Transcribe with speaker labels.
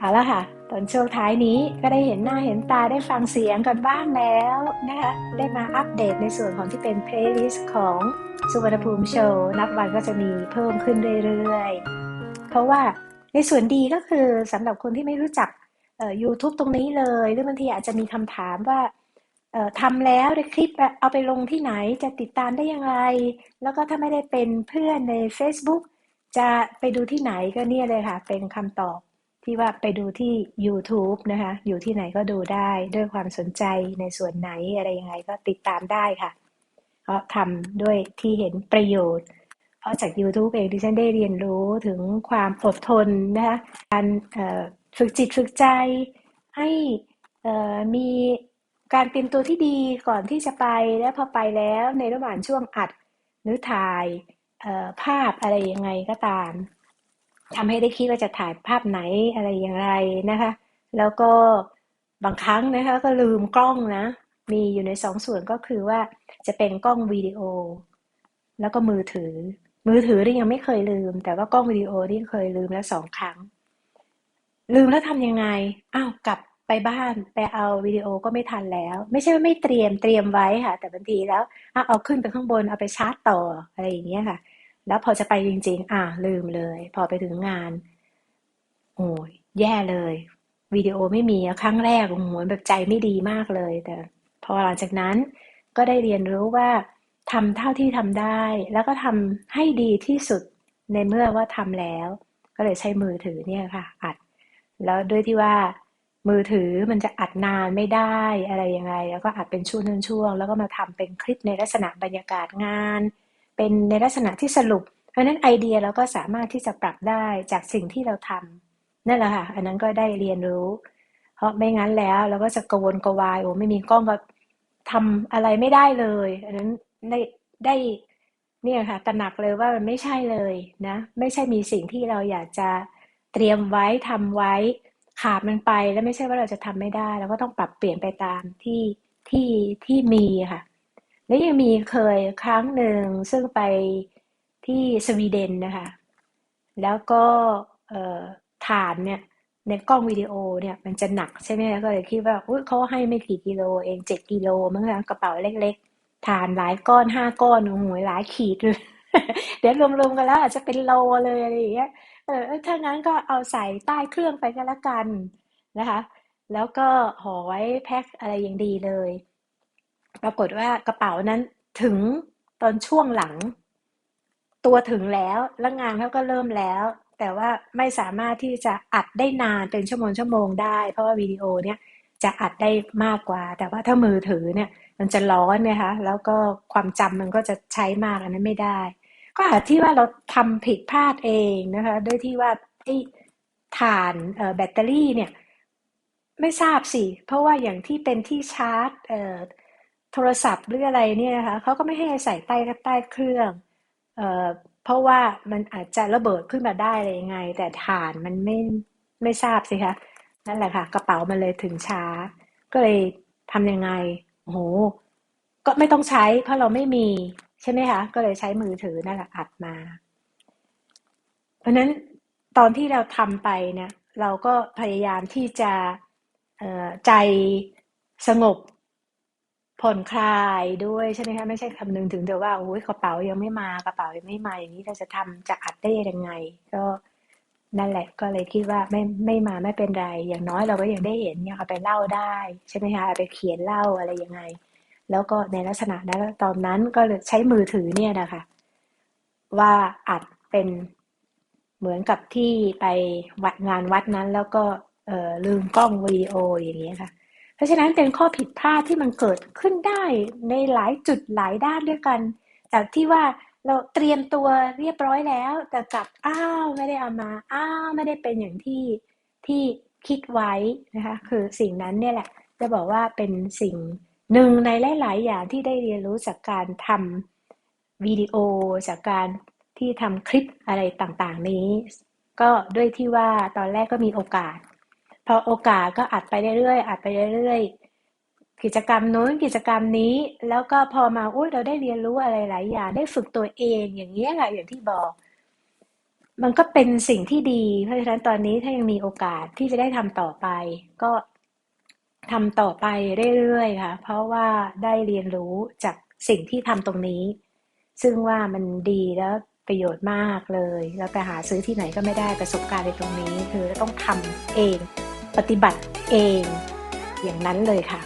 Speaker 1: เอาละค่ะ ตอนช่วงท้ายนี้ก็ได้เห็นหน้าเห็นตาได้ฟังเสียงกันบ้างแล้วนะคะ ได้มาอัปเดตในส่วนของที่เป็นเพลย์ลิสต์ของสุวรรณภูมิโชว์นับวันก็จะมีเพิ่มขึ้นเรื่อยๆ เพราะว่าในส่วนดีก็คือสำหรับคนที่ไม่รู้จักเอ่อ YouTube ตรงนี้เลย หรือบางทีอาจจะมีคำถามว่าเอ่อทำแล้วในคลิปเอาไปลงที่ไหนจะติดตามได้ยังไง แล้วก็ถ้าไม่ได้เป็นเพื่อนใน Facebook จะไปดูที่ไหนก็เนี่ยเลยค่ะ เป็นคำตอบ ที่ว่าไปดูที่ YouTube นะคะ อยู่ที่ไหนก็ดูได้ด้วยความสนใจในส่วนไหนอะไรยังไงก็ติดตามได้ค่ะ เพราะทำด้วยที่เห็นประโยชน์ เพราะจาก YouTube เองที่ฉันได้เรียนรู้ถึงความอดทนนะคะการฝึกจิตฝึกใจให้มีการเตรียมตัวที่ดีก่อนที่จะไปแล้วพอไปแล้วในระหว่างช่วงอัดหรือถ่ายภาพอะไรยังไงก็ตาม ทำให้ได้คิดว่าจะถ่ายภาพไหนอะไรอย่างไรนะคะ แล้วก็บางครั้งนะคะก็ลืมกล้องนะ มีอยู่ในสองส่วนก็คือว่าจะเป็นกล้องวิดีโอ แล้วก็มือถือ มือถือนี่ยังไม่เคยลืม แต่ว่ากล้องวิดีโอนี่เคยลืมแล้วสองครั้ง ลืมแล้วทำยังไงอ้าวกลับไปบ้านไปเอาวิดีโอก็ไม่ทันแล้ว ไม่ใช่ว่าไม่เตรียมเตรียมไว้ค่ะ แต่บางทีแล้วอะเอาขึ้นไปข้างบนเอาไปชาร์จต่ออะไรอย่างเงี้ยค่ะ แล้วพอจะไปจริง ๆ อะลืมเลย พอไปถึงงาน โอ้ยแย่เลยวิดีโอไม่มีครั้งแรกโอ้โหแบบใจไม่ดีมากเลย แต่ พอหลังจากนั้นก็ได้เรียนรู้ว่าทำเท่าที่ทำได้ แล้วก็ทำให้ดีที่สุดในเมื่อว่าทำแล้ว ก็เลยใช้มือถือเนี่ยค่ะ อัด แล้วด้วยที่ว่า มือถือมันจะอัดนานไม่ได้อะไรยังไง แล้วก็อัดเป็นช่วงๆแล้วก็มาทำเป็นคลิปในลักษณะบรรยากาศงาน เป็นในลักษณะที่สรุป เพราะนั้นไอเดียเราก็สามารถที่จะปรับได้จากสิ่งที่เราทำนั่นแหละค่ะ อันนั้นก็ได้เรียนรู้ เพราะไม่งั้นแล้วเราก็จะกวนกวายโอ้ไม่มีกล้องก็ทำอะไรไม่ได้เลย อันนั้นได้ได้เนี่ยค่ะตระหนักเลยว่ามันไม่ใช่เลยนะ ไม่ใช่มีสิ่งที่เราอยากจะเตรียมไว้ทำไว้ขาดมันไปแล้วไม่ใช่ว่าเราจะทำไม่ได้ เราก็ต้องปรับเปลี่ยนไปตามที่ที่ที่มีค่ะ แล้วยังมีเคยครั้งหนึ่งซึ่งไปที่สวีเดนนะคะ แล้วก็ฐานเนี่ยในกล้องวิดีโอเนี่ยมันจะหนักใช่ไหมคะก็เลยคิดว่าเขาให้ไม่กี่กิโลเองเจ็ดกิโลมั้งคะกระเป๋าเล็กๆ ฐานหลายก้อนห้าก้อนโอ้โหหลายขีดเลยเดี๋ยวรวมๆกันแล้วอาจจะเป็นโลเลยอะไรอย่างเงี้ยเออเออถ้างั้นก็เอาใส่ใต้เครื่องไปก็แล้วกันนะคะ แล้วก็ห่อไว้แพ็คอะไรอย่างดีเลย ปรากฏว่ากระเป๋านั้นถึงตอนช่วงหลัง ตัวถึงแล้วแล้วงานเขาก็เริ่มแล้ว แต่ว่าไม่สามารถที่จะอัดได้นานเป็นชั่วโมงชั่วโมงได้ เพราะว่าวิดีโอเนี่ยจะอัดได้มากกว่า แต่ว่าถ้ามือถือเนี่ย มันจะร้อนนะคะแล้วก็ความจำมันก็จะใช้มากอันนั้นไม่ได้ ก็อาจที่ว่าเราทำผิดพลาดเองนะคะด้วยที่ว่าไอ้ถ่านแบตเตอรี่เนี่ยไม่ทราบสิ เพราะว่าอย่างที่เป็นที่ชาร์จ โทรศัพท์หรืออะไรเนี่ยนะคะเขาก็ไม่ให้ใส่ใต้ใต้เครื่องเอ่อเพราะว่ามันอาจจะระเบิดขึ้นมาได้อะไรยังไง แต่ถ่านมันไม่ไม่ทราบสิคะนั่นแหละค่ะ กระเป๋ามันเลยถึงช้า ก็เลยทำยังไงโอ้โหก็ไม่ต้องใช้ เพราะเราไม่มีใช่ไหมคะ ก็เลยใช้มือถือนั่นแหละอัดมา เพราะนั้นตอนที่เราทำไปเนี่ย เราก็พยายามที่จะใจสงบ ผ่อนคลายด้วยใช่ไหมคะ ไม่ใช่คำนึงถึงแต่ว่าโอ้ยกระเป๋ายังไม่มากระเป๋ายังไม่มาอย่างนี้เราจะทำจะอัดได้ยังไง ก็นั่นแหละก็เลยคิดว่าไม่ไม่มาไม่เป็นไร อย่างน้อยเราก็ยังได้เห็นยังเอาไปเล่าได้ใช่ไหมคะไปเขียนเล่าอะไรยังไง แล้วก็ในลักษณะนั้นตอนนั้นก็เลยใช้มือถือเนี่ยนะคะว่าอัดเป็นเหมือนกับที่ไปวัดงานวัดนั้นแล้วก็เออลืมกล้องวิดีโออย่างนี้ยค่ะ ราะฉะนั้นเป็นข้อผิดพลาดที่มันเกิดขึ้นได้ในหลายจุดหลายด้านด้วยกัน จากที่ว่าเราเตรียมตัวเรียบร้อยแล้ว แต่กลับอ้าวไม่ได้เอามาอ้าวไม่ได้เป็นอย่างที่ที่คิดไว้นะคะคือสิ่งนั้นเนี่ยแหละ จะบอกว่าเป็นสิ่งหนึ่งในหลาย ๆ อย่างที่ได้เรียนรู้จากการทำวิดีโอ จากการที่ทำคลิปอะไรต่าง ๆ นี้ ก็ด้วยที่ว่าตอนแรกก็มีโอกาส อโอกาสก็อัดไปเรื่อยๆอัดไปเรื่อยๆกิจกรรมโน้นกิจกรรมนี้ แล้วก็พอมาอุ้ยเราได้เรียนรู้อะไรหลายอย่างได้ฝึกตัวเองอย่างนี้ยค่ะอย่างที่บอก มันก็เป็นสิ่งที่ดี เพราะฉะนั้นตอนนี้ถ้ายังมีโอกาสที่จะได้ทำต่อไป ก็ทำต่อไปเรื่อยๆค่ะ เพราะว่าได้เรียนรู้จากสิ่งที่ทำตรงนี้ ซึ่งว่ามันดีแล้วประโยชน์มากเลย แล้วไปหาซื้อที่ไหนก็ไม่ได้ประสบการณ์ในตรงนี้ คือต้องทำเอง ปฏิบัติเอง อย่างนั้นเลยค่ะ